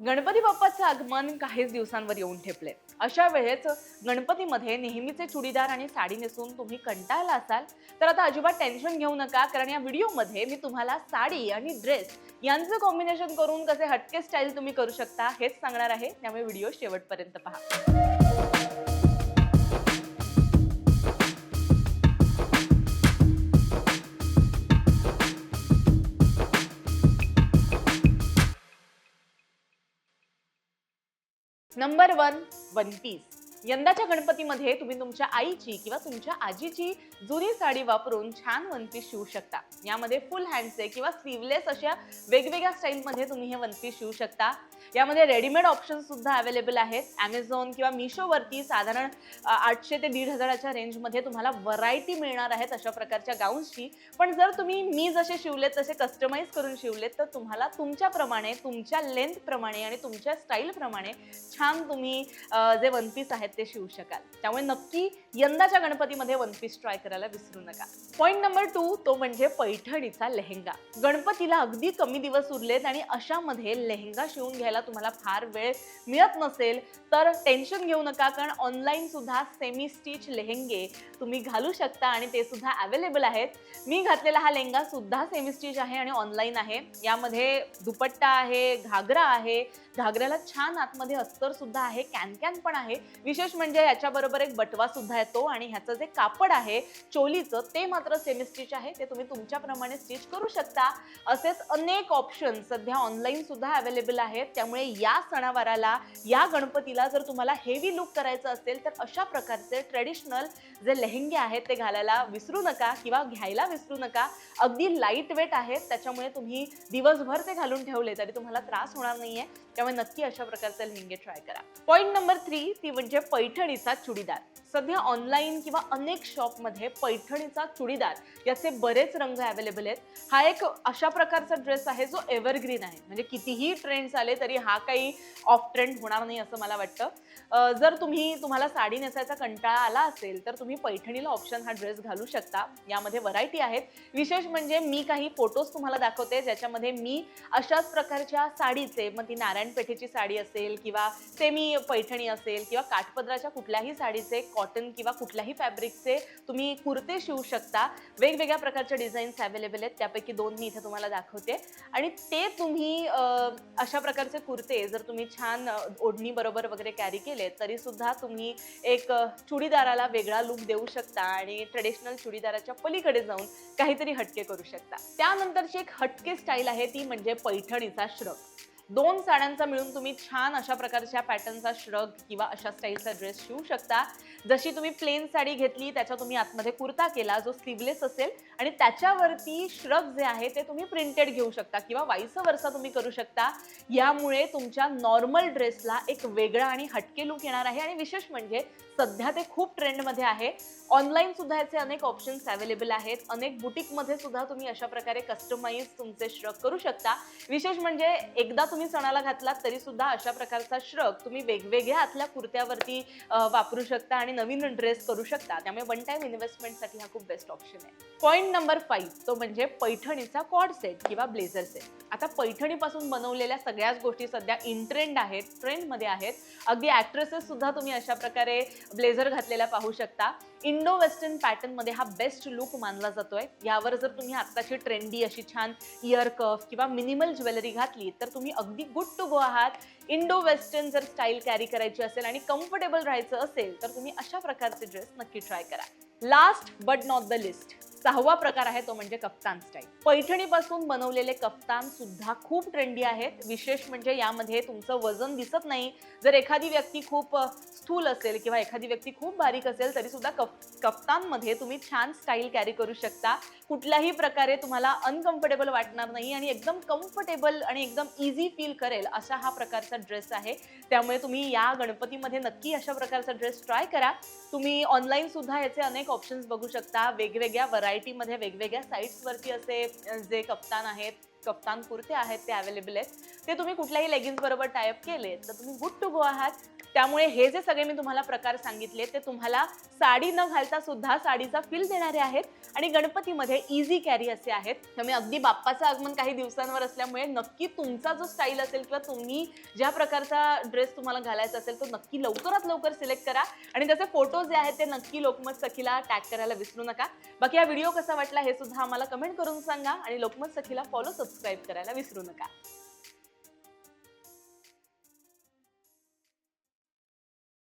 गणपती बाप्पाचं आगमन काहीच दिवसांवर येऊन ठेपले. अशा वेळेस गणपतीमध्ये नेहमीचे चुडीदार आणि साडी नेसून तुम्ही कंटाळला असाल तर आता अजिबात टेन्शन घेऊ नका कारण या व्हिडिओमध्ये मी तुम्हाला साडी आणि ड्रेस यांचं कॉम्बिनेशन करून कसे हटके स्टाईल तुम्ही करू शकता हेच सांगणार आहे. त्यामुळे व्हिडिओ शेवटपर्यंत पहा. Number one one piece. यंदाच्या गणपतीमध्ये तुम्ही तुमच्या आईची किंवा तुमच्या आजीची जुनी साडी वापरून छान वन पीस शिवू शकता. यामध्ये फुल हँडचे किंवा स्लीवलेस अशा वेगवेगळ्या स्टाईलमध्ये तुम्ही हे वन पीस शिवू शकता. यामध्ये रेडीमेड ऑप्शन सुद्धा अवेलेबल आहेत. ॲमेझॉन किंवा मिशोवरती साधारण आठशे ते दीड हजाराच्या रेंजमध्ये तुम्हाला व्हरायटी मिळणार आहेत अशा प्रकारच्या गाऊन्सची पण जर तुम्ही मी जसे शिवलेत तसे कस्टमाइज करून शिवलेत तर तुम्हाला तुमच्याप्रमाणे तुमच्या लेंथप्रमाणे आणि तुमच्या स्टाईलप्रमाणे छान तुम्ही जे वन पीस आहेत ते शिवू शकाल. त्यामुळे नक्की यंदाच्या गणपतीमध्ये वन पीस ट्राय करायला विसरू नका. पॉईंट नंबर टू तो म्हणजे पैठणीचा लेहेंगा. गणपतीला अगदी कमी दिवस उरलेत आणि अशामध्ये लेहेंगा शिवून घ्यायला तुम्हाला फार वेळ मिळत नसेल तर टेन्शन घेऊ नका कारण ऑनलाईन सुद्धा सेमी स्टिच लेहेंगे तुम्ही घालू शकता आणि ते सुद्धा अवेलेबल आहेत. मी घातलेला हा लेहंगा सुद्धा सेमी स्टिच आहे आणि ऑनलाईन आहे. यामध्ये दुपट्टा आहे घागरा आहे. घागऱ्याला छान आतमध्ये अस्तर सुद्धा आहे कॅन कॅन पण आहे. विशेष म्हणजे याच्याबरोबर एक बटवा सुद्धा येतो आणि ह्याचं जे कापड आहे चोलीचं ते मात्र सेमी स्टिच आहे. ते तुम्ही तुमच्याप्रमाणे स्टिच करू शकता. असेच अनेक ऑप्शन सध्या ऑनलाईन सुद्धा अवेलेबल आहेत. त्यामुळे या सणावाराला या गणपतीला जर तुम्हाला हेवी लुक करायचं असेल तर अशा प्रकारचे ट्रेडिशनल जे लेहंगे आहेत ते घालायला विसरू नका किंवा घ्यायला विसरू नका. अगदी लाइट वेट आहेत. त्याच्यामुळे तुम्ही दिवसभर ते घालून ठेवले तरी तुम्हाला त्रास होणार नाहीये. त्यामुळे नक्की अशा प्रकारचे लेहंगे ट्राय करा. पॉईंट नंबर थ्री ती म्हणजे पैठणीचा चुडीदार. सध्या ऑनलाईन किंवा अनेक शॉपमध्ये पैठणीचा चुडीदार याचे बरेच रंग अवेलेबल आहेत. हा एक अशा प्रकारचा ड्रेस आहे जो एव्हरग्रीन आहे. म्हणजे कितीही ट्रेंड्स आले तरी हा काही ऑफ ट्रेंड होणार नाही असं मला वाटतं. जर तुम्ही तुम्हाला साडी नेसायचा कंटाळा आला असेल तर तुम्ही पैठणीला ऑप्शन हा ड्रेस घालू शकता. यामध्ये व्हरायटी आहेत. विशेष म्हणजे मी काही फोटोज तुम्हाला दाखवते ज्याच्यामध्ये मी अशाच प्रकारच्या साडीचे मग ती नारायणपेठेची साडी असेल किंवा सेमी पैठणी असेल किंवा पदराच्या कुठल्याही साडीचे कॉटन किंवा कुठल्याही फॅब्रिकचे तुम्ही कुर्ते शिवू शकता. वेगवेगळ्या प्रकारच्या डिझाईन्स अवेलेबल आहेत. त्यापैकी दोन मी इथे तुम्हाला दाखवते. आणि ते तुम्ही अशा प्रकारचे कुर्ते जर तुम्ही छान ओढणी बरोबर वगैरे कॅरी केले तरी सुद्धा तुम्ही एक चुडीदाराला वेगळा लुक देऊ शकता आणि ट्रेडिशनल चुडीदाराच्या पलीकडे जाऊन काहीतरी हटके करू शकता. त्यानंतरची एक हटके स्टाईल आहे ती म्हणजे पैठणीचा श्रग दोन साड्यांचा मिळून तुम्ही छान अशा प्रकारच्या पॅटर्नचा श्रग किंवा अशा स्टाईलचा ड्रेस शिवू शकता. जशी तुम्ही प्लेन साडी घेतली त्याच्या तुम्ही आतमध्ये कुर्ता केला जो स्लीवलेस असेल आणि त्याच्यावरती श्रग जे आहे ते तुम्ही प्रिंटेड घेऊ शकता किंवा वाईस वर्षा तुम्ही करू शकता. यामुळे तुमच्या नॉर्मल ड्रेसला एक वेगळा आणि हटके लुक येणार आहे आणि विशेष म्हणजे सध्या ते खूप ट्रेंडमध्ये आहे. ऑनलाईन सुद्धा याचे अनेक ऑप्शन्स अवेलेबल आहेत. अनेक बुटीकमध्ये सुद्धा तुम्ही अशा प्रकारे कस्टमाइज तुमचे श्रग करू शकता. विशेष म्हणजे एकदा तुम्ही तुम्ही सणाला घातलात तरी सुद्धा अशा प्रकारचा श्रग तुम्ही वेगवेगळ्या आतल्या कुर्त्यावरती वापरू शकता आणि नवीन ड्रेस करू शकता. त्यामुळे वन टाइम इन्व्हेस्टमेंटसाठी हा खूप बेस्ट ऑप्शन आहे. पॉईंट नंबर फाईव्ह तो म्हणजे पैठणीचा कॉड सेट किंवा ब्लेझर सेट आता पैठणीपासून बनवलेल्या सगळ्याच गोष्टी सध्या इन ट्रेंड आहेत ट्रेंडमध्ये आहेत. अगदी ॲक्ट्रेसेस सुद्धा तुम्ही अशा प्रकारे ब्लेझर घातलेला पाहू शकता. इंडो वेस्टर्न पॅटर्नमध्ये हा बेस्ट लुक मानला जातोय. यावर जर तुम्ही आत्ताची ट्रेंडी अशी छान इयर कफ किंवा मिनिमल ज्वेलरी घातली तर तुम्ही अगदी गुड टू गो आहात. इंडो वेस्टर्न जर स्टाईल कॅरी करायची असेल आणि कम्फर्टेबल राहायचं असेल तर तुम्ही अशा प्रकारचे ड्रेस नक्की ट्राय करा. Last but not the least सहावा प्रकार आहे तो म्हणजे कप्तान स्टाईल पैठणीपासून बनवलेले कप्तान सुद्धा खूप ट्रेंडी आहेत. विशेष म्हणजे यामध्ये तुमचं वजन दिसत नाही. जर एखादी व्यक्ती खूप स्थूल असेल किंवा एखादी व्यक्ती खूप बारीक असेल तरी सुद्धा कप कप्तानमध्ये तुम्ही छान स्टाईल कॅरी करू शकता. कुठल्याही प्रकारे तुम्हाला अनकम्फर्टेबल वाटणार नाही आणि एकदम कम्फर्टेबल आणि एकदम इझी फील करेल असा हा प्रकारचा ड्रेस आहे. त्यामुळे तुम्ही या गणपतीमध्ये नक्की अशा प्रकारचा ड्रेस ट्राय करा. तुम्ही ऑनलाईन सुद्धा याचे अनेक ऑप्शन्स बघू शकता. वेगवेगळ्या व्हरायटीमध्ये वेगवेगळ्या साईट्सवरती असे जे कप्तान आहेत कप्तान कुर्ते आहेत ते अवेलेबल आहेत. ते तुम्ही कुठल्याही लेगिन्स बरोबर टायअप केले तर तुम्ही गुड टू गो आहात. त्यामुळे हे जे सगळे मी तुम्हाला प्रकार सांगितले ते तुम्हाला साडी न घालता सुद्धा साडीचा फील देणारे आहेत. आणि गणपतीमध्ये इझी कॅरी असे आहेत. त्यामुळे अगदी बाप्पाचं आगमन काही दिवसांवर असल्यामुळे नक्की तुमचा जो स्टाईल असेल किंवा तुम्ही ज्या प्रकारचा ड्रेस तुम्हाला घालायचा असेल तो नक्की लवकरात लवकर सिलेक्ट करा. आणि त्याचे फोटो जे आहेत ते नक्की लोकमत सखीला टॅग करायला विसरू नका. बाकी हा व्हिडिओ कसा वाटला हे सुद्धा आम्हाला कमेंट करून सांगा आणि लोकमत सखीला फॉलो सबस्क्राईब करायला विसरू नका.